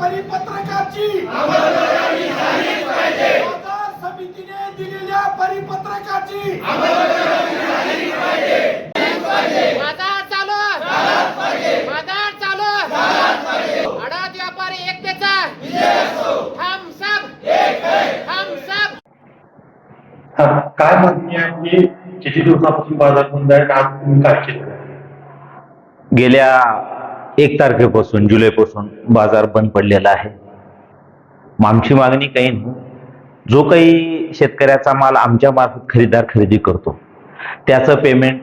परिपत्रकाची बाजार समितीने दिलेल्या परिपत्रकाची बाजार चालू बाजार चालू अडाच व्यापारी एकतेचा हम सब हम सब हा, काय मागणी आहे की किती दिवसापासून बाजार बंद आहे? आज तुम्ही काय केलं? गेल्या एक तारखेपासून जुलैपासून बाजार बंद पडलेला आहे. मग आमची मागणी काही नाही. जो काही शेतकऱ्याचा माल आमच्या मार्फत खरेदीदार खरेदी करतो त्याचं पेमेंट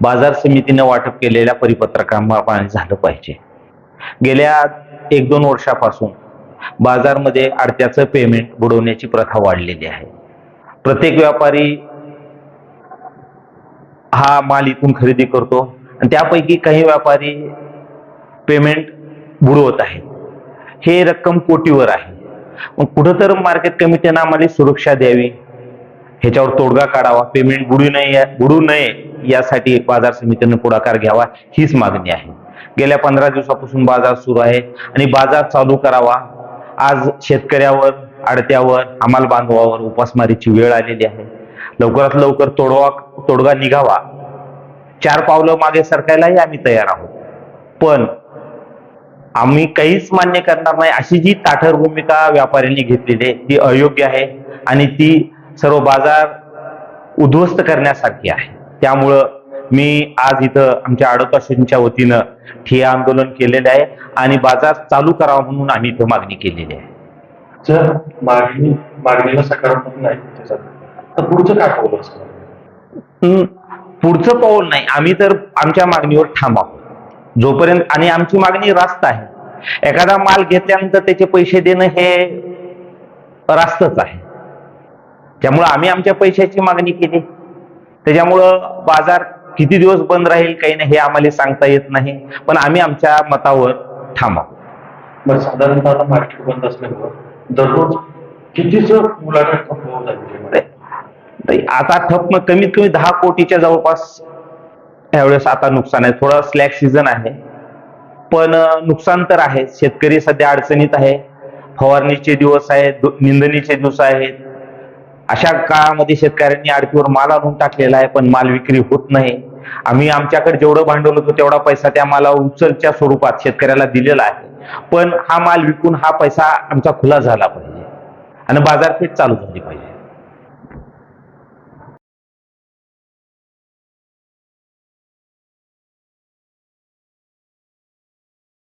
बाजार समितीनं वाटप केलेल्या परिपत्रकाप्रमाणे झालं पाहिजे. गेल्या एक दोन वर्षापासून बाजारमध्ये आडत्याचं पेमेंट बुडवण्याची प्रथा वाढलेली आहे. प्रत्येक व्यापारी हा माल इथून खरेदी करतो. आणि त्यापैकी काही व्यापारी पेमेंट बुडवत आहे. हे रक्कम कोटीवर आहे. मग कुठं तर मार्केट कमिटीनं आम्हाला सुरक्षा द्यावी. ह्याच्यावर तोडगा काढावा. पेमेंट बुडू नये बुडू नये यासाठी बाजार समितीनं पुढाकार घ्यावा हीच मागणी आहे. गेल्या पंधरा दिवसापासून बाजार सुरू आहे आणि बाजार चालू करावा. आज शेतकऱ्यावर आडत्यावर अंमल बांधवावर उपासमारीची वेळ आलेली आहे. लवकरात लवकर तोडवा तोडगा निघावा. चार पावलं मागे सरकायलाही आम्ही तयार आहोत. पण आम्ही काहीच मान्य करणार नाही. अशी जी ताठर भूमिका व्यापाऱ्यांनी घेतलेली आहे ती अयोग्य आहे आणि ती सर्व बाजार उद्ध्वस्त करण्यासारखी आहे. त्यामुळं मी आज इथं आमच्या आडोताशींच्या वतीनं ठिय्या आंदोलन केलेलं आहे आणि बाजार चालू करावा म्हणून आम्ही इथं मागणी केलेली आहे. जर मागणी मागणीला सकारात्मक नाही त्याच्यात तर पुढचं काय हम्म, पुढचं पाऊल नाही. आम्ही तर आमच्या मागणीवर आहोत. जोपर्यंत आणि आमची मागणी रास्त आहे. एखादा माल घेतल्यानंतर त्याचे पैसे देणं हे रास्तच आहे. त्यामुळं आम्ही आमच्या पैशाची मागणी केली. त्याच्यामुळं बाजार किती दिवस बंद राहील काही नाही हे आम्हाला सांगता येत नाही. पण आम्ही आमच्या मतावर ठाम आहोत. बरं साधारणतः आता मार्केट बंद असल्यामुळं दररोज कितीच आता ठप मग कमीत कमी दहा कोटीच्या जवळपास त्यावेळेस आता नुकसान आहे. थोडं स्लॅक सीझन आहे. पण नुकसान तर आहे. शेतकरी सध्या अडचणीत आहे. फवारणीचे दिवस आहेत निंदणीचे दिवस आहेत. अशा काळामध्ये शेतकऱ्यांनी आडतीवर माल आणून टाकलेला आहे पण माल विक्री होत नाही. आम्ही आमच्याकडे जेवढं भांडवल होतं तेवढा पैसा त्या माला उचलच्या स्वरूपात शेतकऱ्याला दिलेला आहे. पण हा माल विकून हा पैसा आमचा खुला झाला पाहिजे. आणि बाजारपेठ चालू झाली पाहिजे.